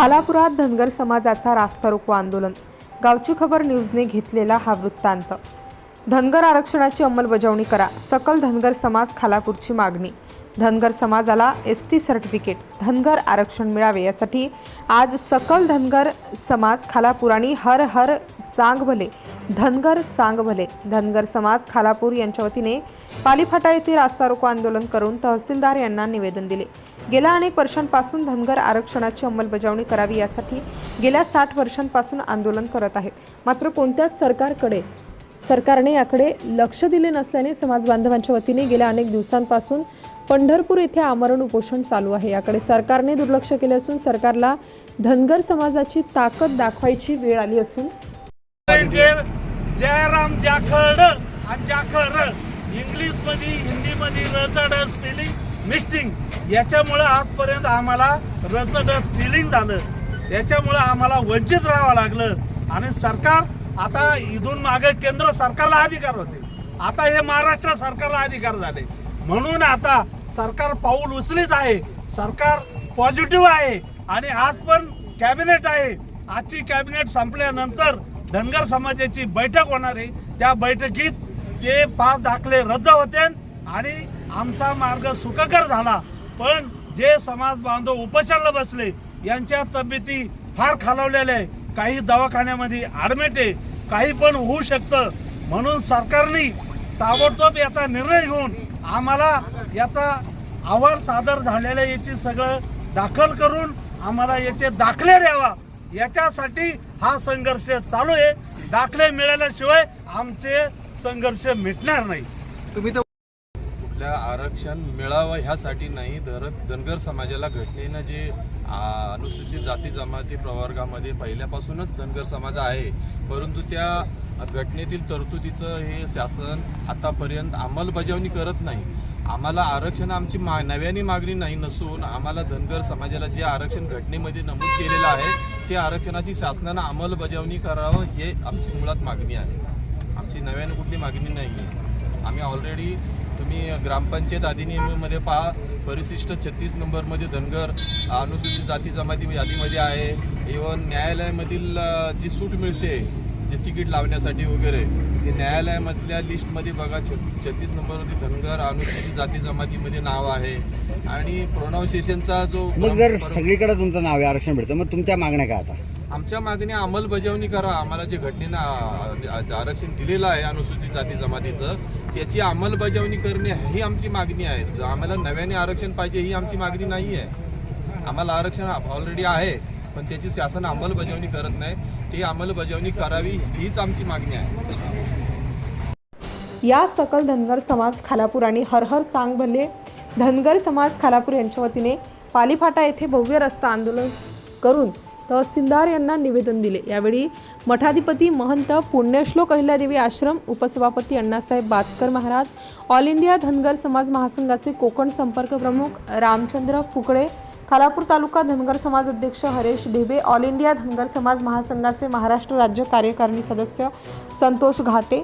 खालापुरात धनगर समाजाचा रास्ता रोको आंदोलन. गावची खबर न्यूजने घेतलेला हा वृत्तांत. धनगर आरक्षणाची अंमलबजावणी करा. सकल धनगर समाज खालापूरची मागणी. धनगर समाजाला एस टी सर्टिफिकेट धनगर आरक्षण मिळावे यासाठी आज सकल धनगर समाज खालापूर आणि हर हर चांग भले धनगर चांगभले धनगर समाज खालापूर यांच्या वतीने पालीफाटा येथे रास्ता रोको आंदोलन करून तहसीलदार यांना निवेदन दिले. गेल्या अनेक वर्षांपासून धनगर आरक्षणाची अंमलबजावणी करावी यासाठी गेल्या साठ वर्षांपासून आंदोलन करत आहेत. मात्र कोणत्याच सरकारकडे सरकारने याकडे लक्ष दिले नसल्याने समाज बांधवांच्या वतीने गेल्या अनेक दिवसांपासून पंढरपूर येथे आमरण उपोषण चालू आहे. याकडे सरकारने दुर्लक्ष केले असून सरकारला धनगर समाजाची ताकद दाखवायची वेळ आली असून जयराम जाखड आणि जाखड. इंग्लिशमध्ये हिंदी मध्ये रचड स्पेलिंग मिस्टिंग याच्यामुळे आजपर्यंत आम्हाला रचड स्पेलिंग झालं. याच्यामुळे आम्हाला वंचित राहावं लागलं. आणि सरकार आता इथून मागे केंद्र सरकारला अधिकार होते. आता हे महाराष्ट्र सरकारला अधिकार झाले. म्हणून आता सरकार पाऊल उचलीत आहे. सरकार पॉझिटिव्ह आहे. आणि आज पण कॅबिनेट आहे. आजची कॅबिनेट संपल्यानंतर धनगर समाजाची बैठक होणार आहे. त्या बैठकीत ते पाच दाखले रद्द होते आणि आमचा मार्ग सुखकर झाला. पण जे समाज बांधव उपचारला बसले यांच्या तब्येती फार खालावलेल्या आहे काही दवाखान्यामध्ये ऍडमिट आहे. काही पण होऊ शकतं. म्हणून सरकारने ताबडतोब याचा निर्णय घेऊन आम्हाला याचा अहवाल सादर झालेल्या याची सगळं दाखल करून आम्हाला याचे दाखले द्यावा. याच्यासाठी हा संघर्ष चालू आहे. दाखले मिळाल्याशिवाय आमचे संघर्ष मिटणार नाही. तुम्ही तर कुठल्या आरक्षण मिळावं ह्यासाठी नाही धरत धनगर समाजाला घटनेनं जे अनुसूचित जाती जमाती प्रवर्गामध्ये पहिल्यापासूनच धनगर समाज आहे. परंतु त्या घटनेतील तरतुदीचं हे शासन आतापर्यंत अंमलबजावणी करत नाही. आम्हाला आरक्षण आमची मा नव्याने मागणी नाही नसून आम्हाला धनगर समाजाला जे आरक्षण घटनेमध्ये नमूद केलेलं आहे ते आरक्षणाची शासनानं अंमलबजावणी करावं हे आमची मुळात मागणी आहे. आमची नव्याने कुठली मागणी नाही आहे. आम्ही ऑलरेडी तुम्ही ग्रामपंचायत अधिनियमामध्ये पहा परिशिष्ट छत्तीस नंबरमध्ये धनगर अनुसूचित जाती जमाती यादीमध्ये आहे. इवन न्यायालयामधील जी सूट मिळते जे तिकीट लावण्यासाठी वगैरे न्यायालयामधल्या लिस्टमध्ये बघा छ छत्तीस नंबरवरती धनगर अनुसूचित जाती जमातीमध्ये नाव आहे. आणि प्रोनाऊन्सिएशनचा जो मग जर सगळीकडे तुमचं नाव आहे आरक्षण भेटतं मग तुमच्या मागण्या काय आता? आमच्या मागणी अंमलबजावणी करा. आम्हाला जे घटनेनं आरक्षण दिलेलं आहे अनुसूचित जाती जमातीचं त्याची अंमलबजावणी करणे ही आमची मागणी आहे. आम्हाला नव्याने आरक्षण पाहिजे ही आमची मागणी नाही आहे आम्हाला आरक्षण ऑलरेडी आहे. पण त्याची शासन अंमलबजावणी करत नाही. ती अंमलबजावणी करावी हीच आमची मागणी आहे. या सकल धनगर समाज खालापूर आणि हरहर सांग चांग भले धनगर समाज खालापूर यांच्या वतीने पालीफाटा येथे भव्य रस्ता आंदोलन करून तहसीलदार यांना निवेदन दिले. यावेळी मठाधिपती महंत पुण्यश्लोक अहिल्यादेवी आश्रम उपसभापती अण्णासाहेब बाचकर महाराज ऑल इंडिया धनगर समाज महासंघाचे कोकण संपर्क प्रमुख रामचंद्र फुकळे खालापूर तालुका धनगर समाज अध्यक्ष हरेश ढेबे ऑल इंडिया धनगर समाज महासंघाचे महाराष्ट्र राज्य कार्यकारिणी सदस्य संतोष घाटे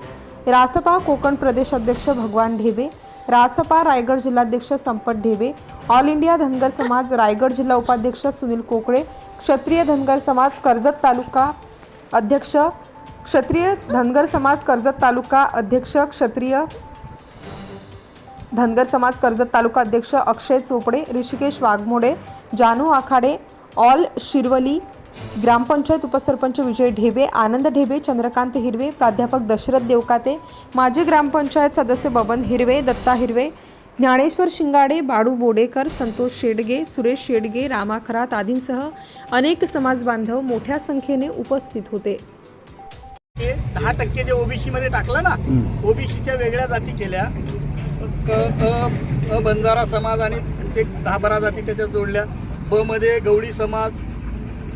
रासपा कोकण प्रदेश अध्यक्ष भगवान ढेबे रासपा रायगड जिल्हाध्यक्ष संपत ढेबे ऑल इंडिया धनगर समाज रायगड जिल्हा उपाध्यक्ष सुनील कोकळे क्षत्रिय धनगर समाज कर्जत तालुका अध्यक्ष क्षत्रिय धनगर समाज कर्जत तालुका अध्यक्ष क्षत्रिय धनगर समाज कर्जत तालुका अध्यक्ष अक्षय चोपडे ऋषिकेश वाघमोडे जानू आखाडे ऑल शिरवली ग्रामपंचायत उपसरपंच विजय ढेबे आनंद ढेबे चंद्रकांत हिरवे प्राध्यापक दशरथ देवकाते माजी ग्रामपंचायत सदस्य बबन हिरवे दत्ता हिरवे ज्ञानेश्वर शिंगाडे बाडू बोडेकर संतोष शेडगे सुरेश शेडगे रामा खरात आदींसह अनेक समाज बांधव मोठ्या संख्येने उपस्थित होते. दहा टक्के जे ओबीसी मध्ये टाकलं ना ओबीसीच्या वेगळ्या जाती केल्या. अ अ बंजारा समाज आणि एक दहा बारा जाती त्याच्यात जोडल्या. ब मध्ये गवळी समाज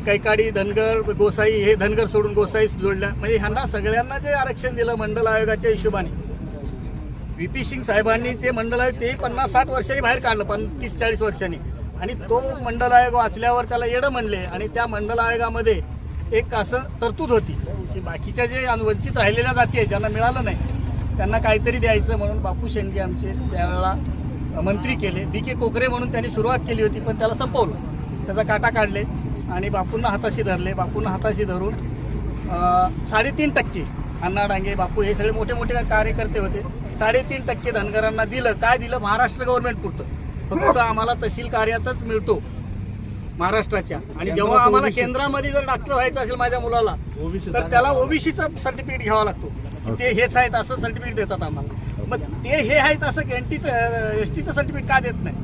कैकाडी धनगर गोसाई हे धनगर सोडून गोसाई जोडल्या. म्हणजे ह्यांना सगळ्यांना जे आरक्षण दिलं मंडल आयोगाच्या हिशोबाने. व्ही पी सिंग साहेबांनी ते मंडल आयोग तेही पन्नास साठ वर्षांनी बाहेर काढलं पण तीस चाळीस वर्षांनी. आणि तो मंडल आयोग वाचल्यावर त्याला येडं म्हणले. आणि त्या मंडल आयोगामध्ये एक असं तरतूद होती. की बाकीच्या जे वंचित राहिलेल्या जाती आहेत ज्यांना मिळालं नाही त्यांना काहीतरी द्यायचं म्हणून बापू शेंडगे आमचे त्यावेळेला मंत्री केले. बी के कोकरे म्हणून त्यांनी सुरुवात केली होती पण त्याला संपवलं. त्याचा काटा काढले आणि बापूंना हाताशी धरले. बापूंना हाताशी धरून साडेतीन टक्के अण्णा डांगे बापू हे सगळे मोठे मोठे कार्यकर्ते होते. साडेतीन टक्के धनगरांना दिलं. काय दिलं? महाराष्ट्र गव्हर्नमेंट पुरतं. फक्त आम्हाला तहसील कार्यातच मिळतो. महाराष्ट्राच्या. आणि जेव्हा आम्हाला केंद्रामध्ये जर डॉक्टर व्हायचं असेल माझ्या मुलाला तर त्याला ओबीसीचं सर्टिफिकेट घ्यावं लागतो. ते हेच आहेत असं सर्टिफिकेट देतात आम्हाला. मग ते हे आहेत असं एनटीचं एस टीचं सर्टिफिकेट का देत नाही?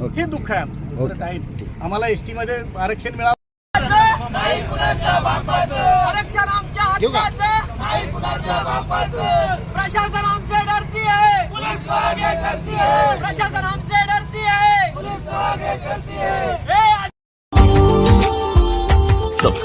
ओके. हे दुःख आहे आमचं. दुसरं. काही आम्हाला एसमध्ये आरक्षण मिळावं. आरक्षण आमच्या प्रशासन हमसे डरती है है प्रशासन हमसे डरती है